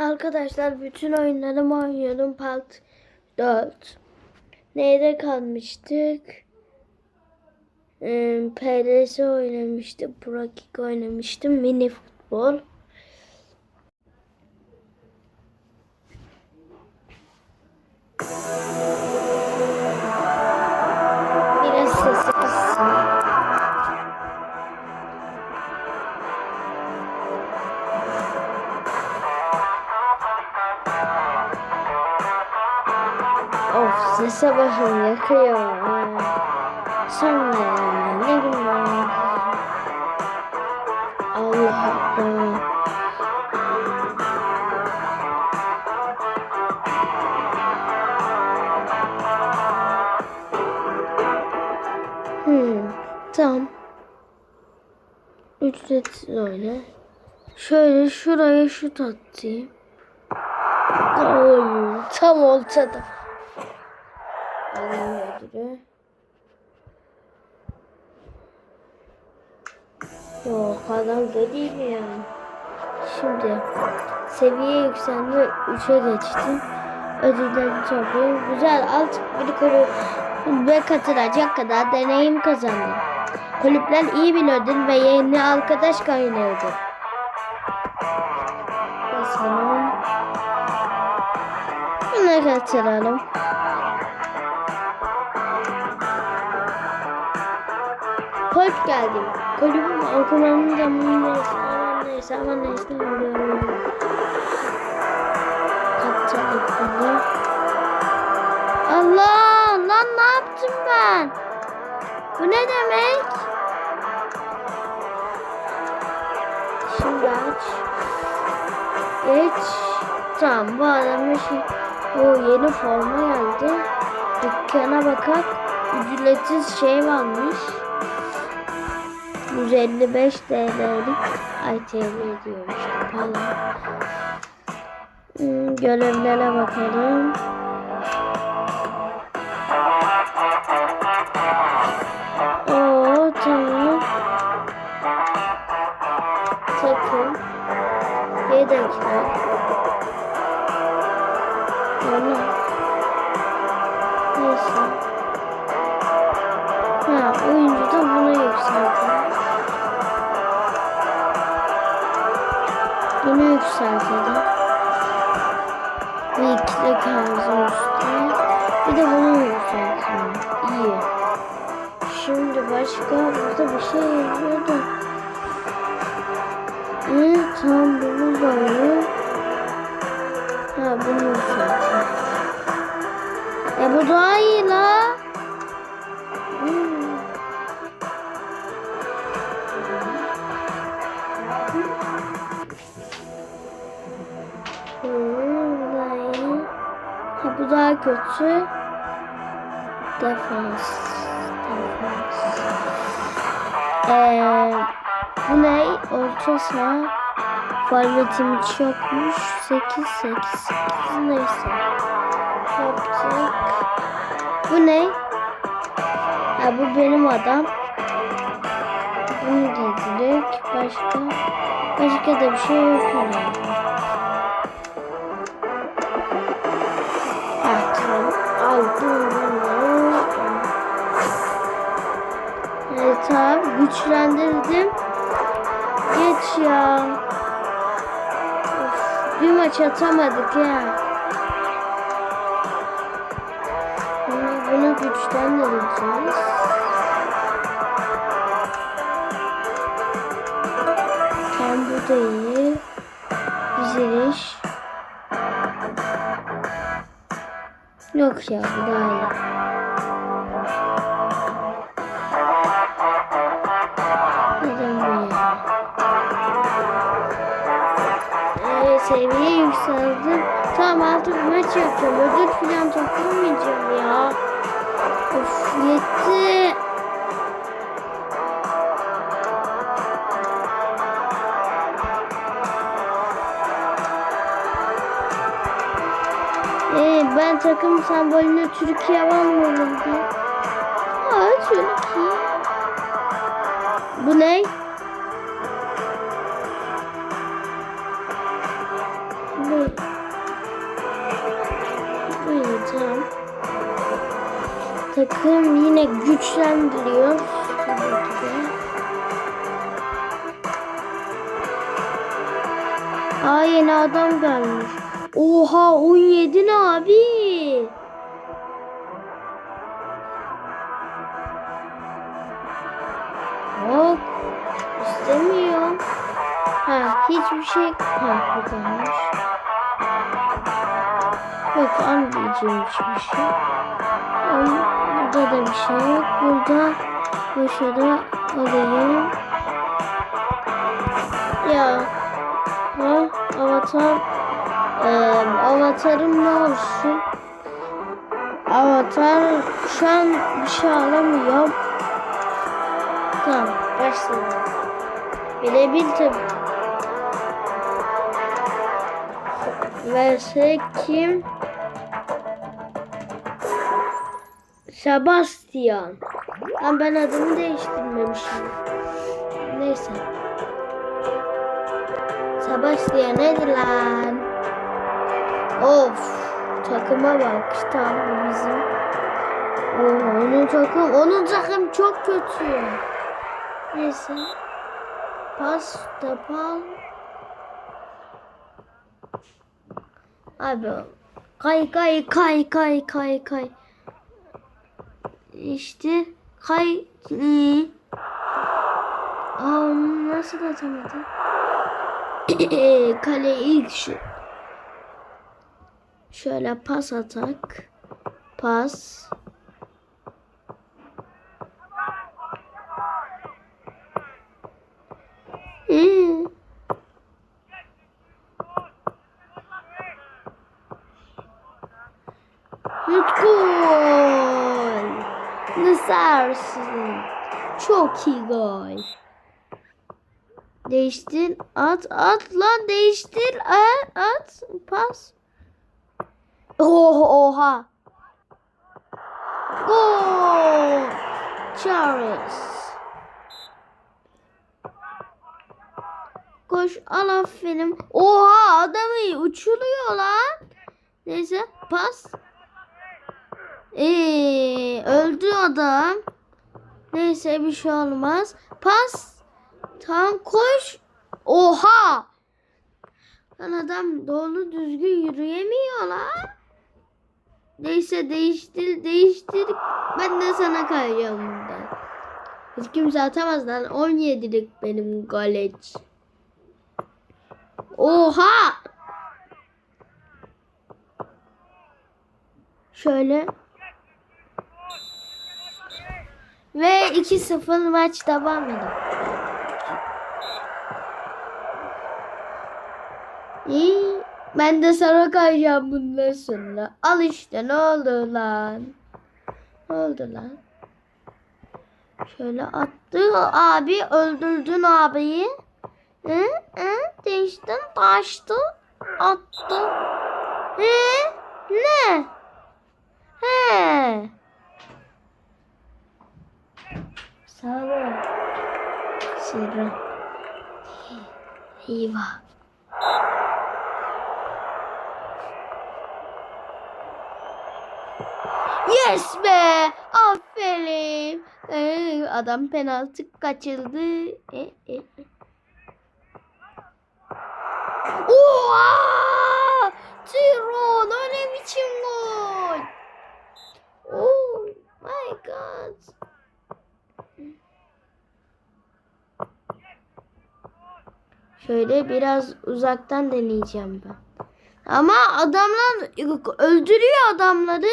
Arkadaşlar bütün oyunlarımı oynuyorum. Part 4. Neyde kalmıştık? Ee, PRS oynamıştım. Pro oynamıştım. Mini futbol. Bakın yakıyor. Sonra yani ne günler. Allah Allah. Hmm, tamam. Ücretsiz öyle. Şöyle şuraya şut atayım. Oy, tam ortada. Alayım ödülü. Yok adam da değil mi ya? Şimdi seviye yükselme 3'e geçtim. Ödülleri topluyorum. Güzel alt bir kulübe katılacak kadar deneyim kazandım. Kulüpler iyi bir ödül ve yeni arkadaş kaynağıdır. Basalım. Buna katılalım. Hoş geldin. Okumanın zamanı neyse aman neyse aman neyse. Katacağım bunu. Allah lan ne yaptım ben? Bu ne demek? Şimdi aç. Geç. Tamam bu adamın şey, bu yeni forma geldi. Dükkana bakak. Ücretsiz şey varmış. 155 TL'lik ay TL diyormuş kapalı. Hmm, görevlere bakalım. Yükseltelim. Ve ikili kağıdın üstüne. Bir de bunu yükseltelim. İyi. Şimdi başka burada bir şey yazıyor da. İyi tamam bunu iyi. Ha bunu yükseltelim. E bu daha iyi la. Kötü. Defans. Defans. Ee, bu ne? Orta saha. Forvetim hiç yokmuş. 8 8 8 neyse. Yaptık. Bu ne? Ha bu benim adam. Bunu giydirdik. Başka? Başka da bir şey yok herhalde. Güçlendirdim. Geç ya. Of, bir maç atamadık ya. Bunu, bunu güçlendireceğiz. Tam bu iyi. Güzel iş. Yok ya bu daha iyi. Yükseldim. Tamam artık maç yapacağım. Ödül falan toplamayacağım ya. Of yetti. Ee, ben takım sembolünü Türkiye almıyorum diye. Aa Türkiye. Bu ne? Takım yine güçlendiriyor. Aa yeni adam gelmiş. Oha 17 ne abi? Yok. istemiyor. Ha hiçbir şey. Ha bu. Yok anlayacağım hiçbir şey. Ama Burada da bir şey yok. Burada boşuna alayım. Ya. Ha avatar. Ee, avatarım ne olsun? Avatar şu an bir şey alamıyor. Tamam başlayalım. Bilebil tabii. Verse kim? Sebastian. Lan ben adımı değiştirmemişim. Neyse. Sebastian nedir lan? Of. Takıma bak. Tamam bu bizim. Oo, onun takım, onun takım çok kötü. Neyse. Pas, tapal. Abi kay kay kay kay kay kay. İşte kay. Aa onu nasıl atamadım? Kale ilk şu. Şöyle pas atak. Pas. Hı. Gol. Nasıl Çok iyi gol. Değiştir. At at lan değiştir. At, at. Pas. Oh, oha. Gol. Charles. Koş al aferin. Oha adamı uçuruyor lan. Neyse pas. Ee, öldü adam. Neyse bir şey olmaz. Pas. Tam koş. Oha. Lan adam doğru düzgün yürüyemiyor lan. Neyse değiştir değiştir. Ben de sana kayacağım buradan. Hiç kimse atamaz lan. 17'lik benim college. Oha. Şöyle. Ve 2-0 maç devam ediyor. İyi. Ben de sana kayacağım bundan sonra. Al işte ne oldu lan? Ne oldu lan? Şöyle attı abi öldürdün abiyi. Hı? Hı? Değiştin taştı. Attı. He? Ne? He? Sağ ol. Sırrı. Eyvah. Yes be! Aferin. Ee, adam penaltı kaçırdı. E, e. e. Oha! Tiron öyle biçim gol. Oh my god. Şöyle biraz uzaktan deneyeceğim ben. Ama adamlar öldürüyor adamları.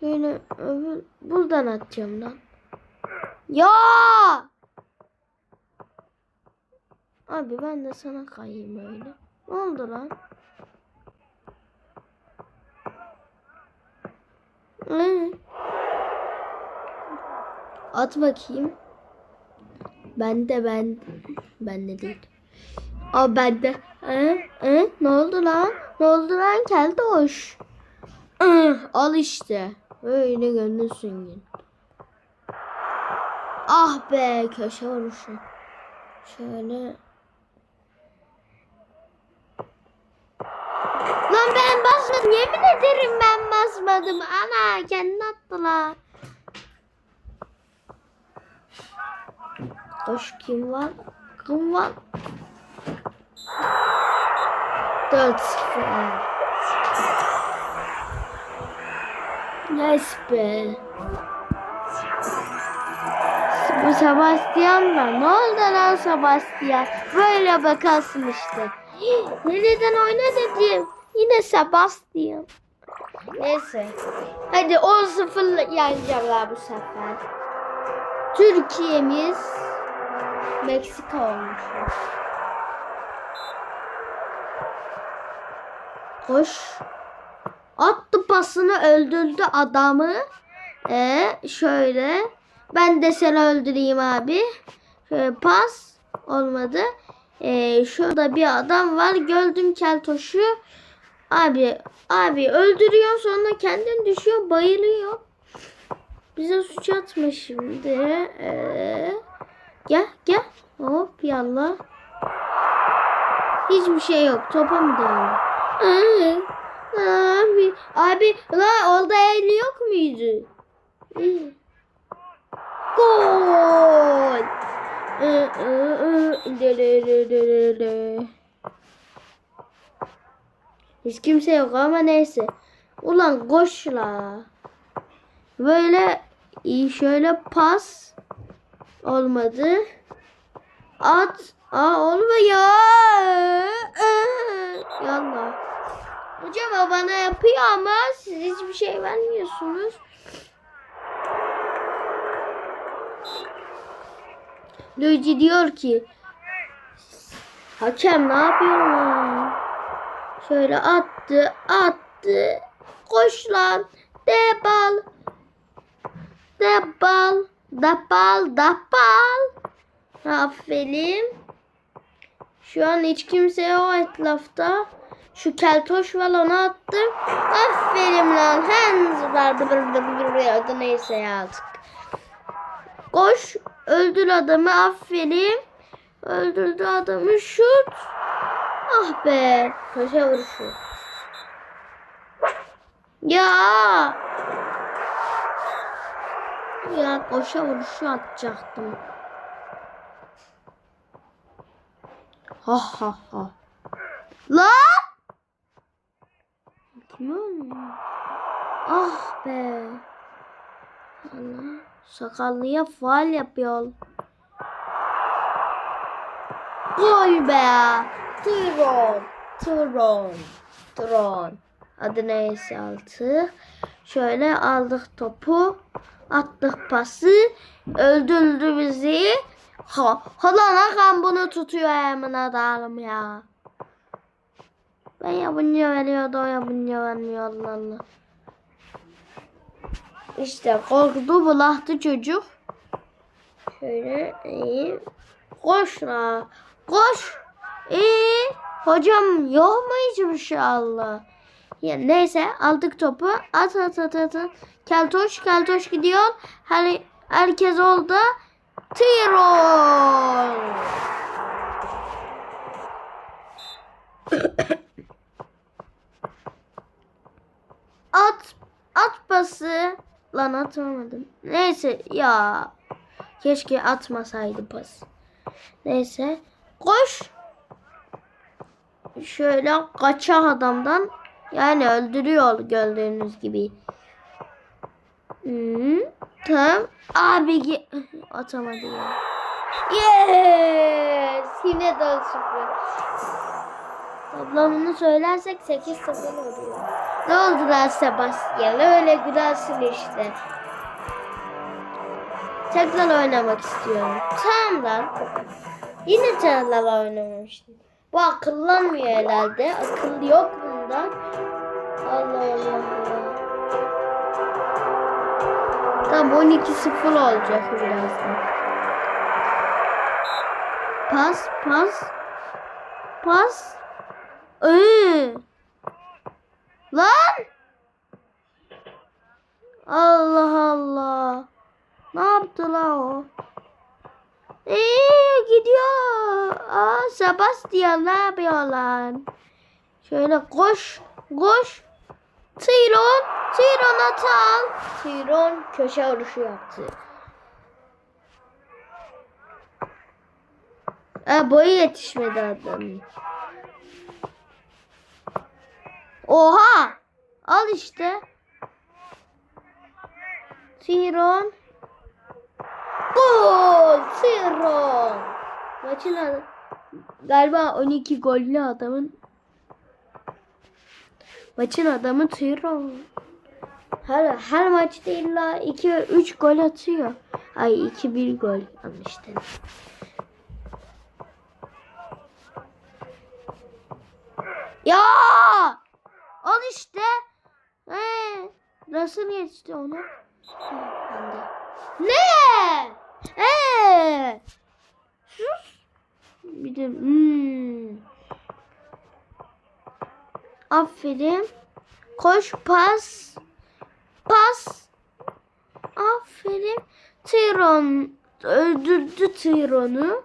Şöyle öbür, buradan atacağım lan. Ya! Abi ben de sana kayayım öyle. Ne oldu lan? Ee? At bakayım. Ben de ben ben de değil. Aa ben de. Hı, hı, ne oldu lan? Ne oldu lan geldi hoş. Hı, al işte. Öyle gönlüsün yine. Ah be köşe vuruşu. Şöyle. Lan ben basmadım. Yemin ederim ben basmadım. Ana kendini attılar. Hoş kim var? Kim var? 4 0. Yes be. Bu Sebastian da ne oldu lan Sebastian? Böyle bakarsın işte. Nereden oyna dedim. Yine Sebastian. Neyse. Hadi 10-0 yeneceğimler bu sefer. Türkiye'miz Meksika olmuş. Koş. Attı pasını öldürdü adamı. Ee, şöyle. Ben de seni öldüreyim abi. Şöyle pas. Olmadı. Ee, şurada bir adam var. Gördüm keltoşu. Abi abi öldürüyor sonra kendin düşüyor bayılıyor. Bize suç atma şimdi. Ee, gel gel. Hop yallah. Hiçbir şey yok. Topa mı? Aa, Abi, abi la orada el yok muydu? Gol. Ee, e, e. Hiç kimse yok ama neyse. Ulan koş la. Böyle şöyle pas olmadı. At. Aa olmuyor. Yallah. Hocam o bana yapıyor ama siz hiçbir şey vermiyorsunuz. Luigi diyor ki Hakem ne yapıyorsun? Şöyle attı, attı. Koş lan. Debal. Debal. Debal, debal. Aferin. Şu an hiç kimse yok etrafta. Şu keltoş var onu attım. Aferin lan. Hands vardı. Neyse artık. Koş. Öldür adamı. Aferin. Öldürdü adamı. Şut. Ah be. Köşe vuruşu. Ya. Ya koşa vuruşu atacaktım. Ha ha ha. La! Kim öldü? Ah be. Allah. Sakallıya faal yapıyor. Gol be. Tron. Tron. Tron. Adı neyse altı. Şöyle aldık topu. Attık pası. Öldürdü bizi. Ha, Halan Hakan bunu tutuyor hemen adamım ya. Ben yapınca veriyordu o yapınca vermiyor Allah Allah. İşte korktu bulahtı çocuk. Şöyle iyi. Koş la. Koş. İyi. Hocam yok mu hiçbir şey Allah? Ya neyse aldık topu. At at at at. at. Keltoş keltoş gidiyor. Her, herkes oldu. Tirol. at at pası. Lan atamadım. Neyse ya. Keşke atmasaydı pas. Neyse. Koş. Şöyle kaçak adamdan. Yani öldürüyor gördüğünüz gibi. Hmm, tamam. Abi atamadı ya. Yes! Yine 4 0. Toplamını söylersek 8 0 oluyor. Ne oldu lan Sebastian? Öyle gülersin işte. Tekrar oynamak istiyorum. Tamam lan. Yine tekrar oynamıştım. Bu akıllanmıyor herhalde. Akıl yok bunda. Allah Tam 12-0 olacak birazdan. Pas, pas. Pas. Ee. Lan! Allah Allah. Ne yaptı la o? Eee gidiyor. Aa Sebastian ne yapıyor lan? Şöyle koş, koş. Tyron. Tyron atal. Tyron köşe vuruşu yaptı. Ha, boyu yetişmedi adamın. Oha! Al işte. Tyron. Gol! Tyron. Maçın adı. Galiba 12 gollü adamın. Maçın adamı Tyron. Her, her maçta illa 2 3 gol atıyor. Ay 2 1 gol. Dedim. Ya! Al işte. Ee, nasıl geçti onu? Ne? Ee! Sus. Bir de hmm. Aferin. Koş pas. Pas. Aferin. Tyron öldürdü Tyron'u.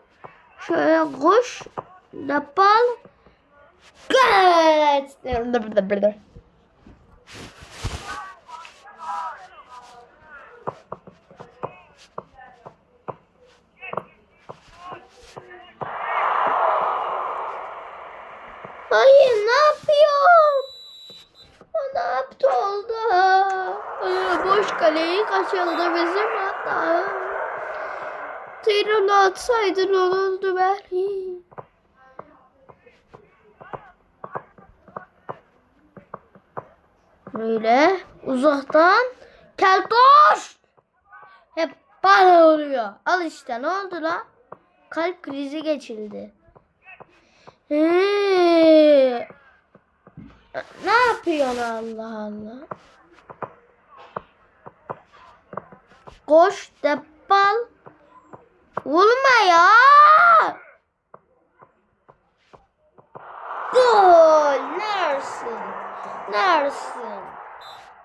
Şöyle koş. Dapal. Evet. Hayır ne yapıyor? Yaptı oldu? Boş kaleyi kaçırdı bizim hatta. Tyron'u atsaydın olurdu belki. Böyle uzaktan keltoş hep bana oluyor. Al işte ne oldu la? Kalp krizi geçildi. Ee, ne yapıyorsun Allah Allah? Koş depal. Vurma ya. Gol. Nersin? Nersin?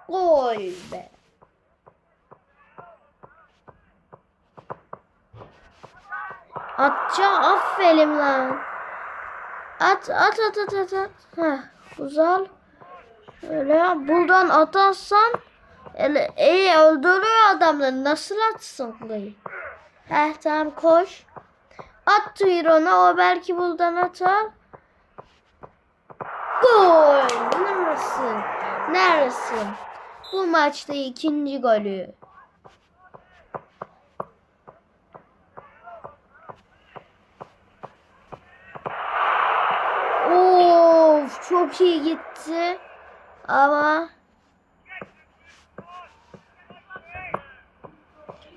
Gol be. Atça aferin lan. At at at at at at. Heh, uzal. Şöyle buradan atarsan ele, iyi öldürüyor adamları. Nasıl atsın burayı? Heh tamam koş. At Tyron'a o belki buradan atar. Gol! Neresin? Neresin? Bu maçta ikinci golü. Of çok iyi gitti. Ama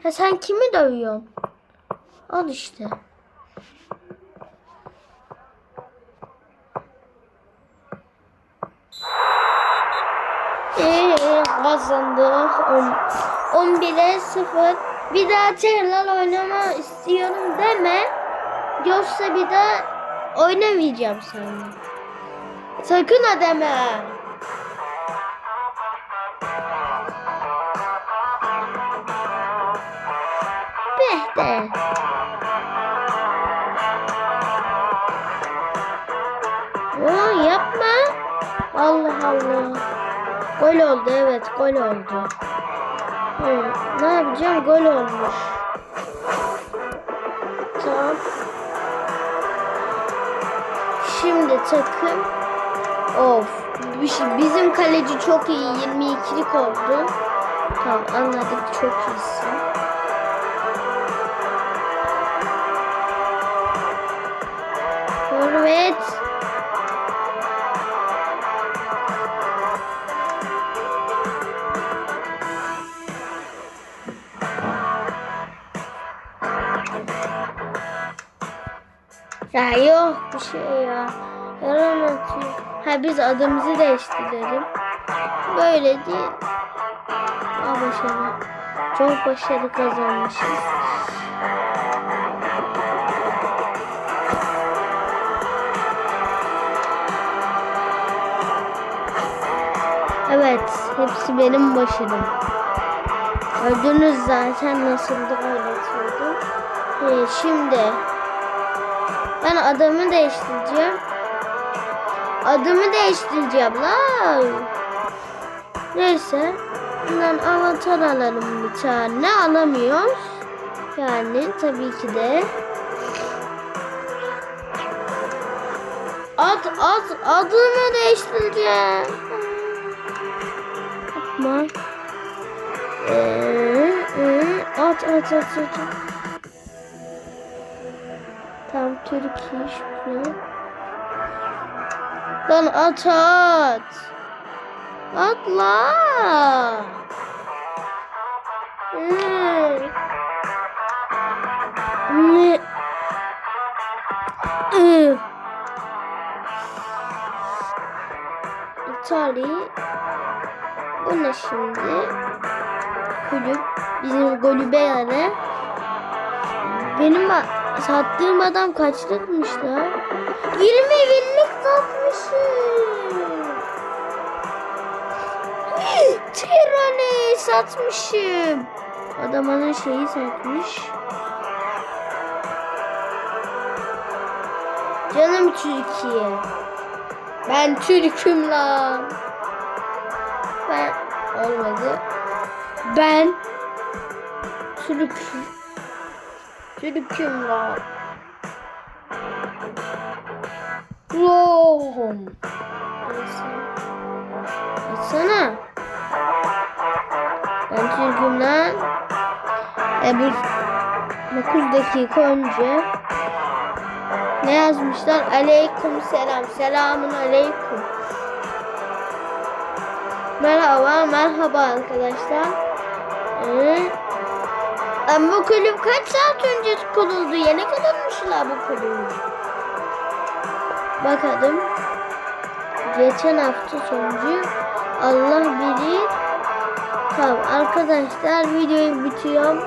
Ha sen kimi dövüyorsun? Al işte. Ee, kazandık. 11'e 0. Bir daha tekrar oynama istiyorum deme. Yoksa bir daha oynamayacağım sana. Sakın ha deme. Beh de. Aa, yapma. Allah Allah. Gol oldu evet gol oldu. Hı, ne yapacağım gol olmuş. Tamam. Şimdi takım. Of. bir şey- Bizim kaleci çok iyi. 22'lik oldu. Tamam anladık çok iyisin. Forvet. Ya yok bir şey ya. Yalan atıyor. Ha biz adımızı değiştirelim. Böyle değil. Aa başarı. Çok başarı kazanmışız. Evet, hepsi benim başarım. Gördünüz zaten nasıl da oynatıyordum. Ee, şimdi ben adamı değiştireceğim. Adımı değiştireceğim lan. Neyse. Bundan avatar alalım bir tane. Alamıyoruz. Yani tabii ki de. At at adını değiştireceğim. Yapma. Ee, ee, at at at at. Tam Türkiye şuraya. Lan at at. Atla. Ne? İtali. Bu ne şimdi? Kulüp. Bizim kulübe yani. Benim sattığım adam kaçlıkmış lan? 20 binlik satmışım. Tirani satmışım. Adam bana şeyi satmış. Canım Türkiye. Ben Türk'üm lan. Ben olmadı. Ben Türk'üm. Türk'üm lan. Lohum. Açsana. Ben Türk'üm lan. E bu 9 dakika önce ne yazmışlar? Aleyküm selam. Selamun aleyküm. Merhaba, merhaba arkadaşlar. Ee, bu kulüp kaç saat önce kuruldu? Yeni kurulmuşlar bu kulüp. Bakalım. Geçen hafta sonucu Allah bilir. Tamam arkadaşlar videoyu bitiyorum.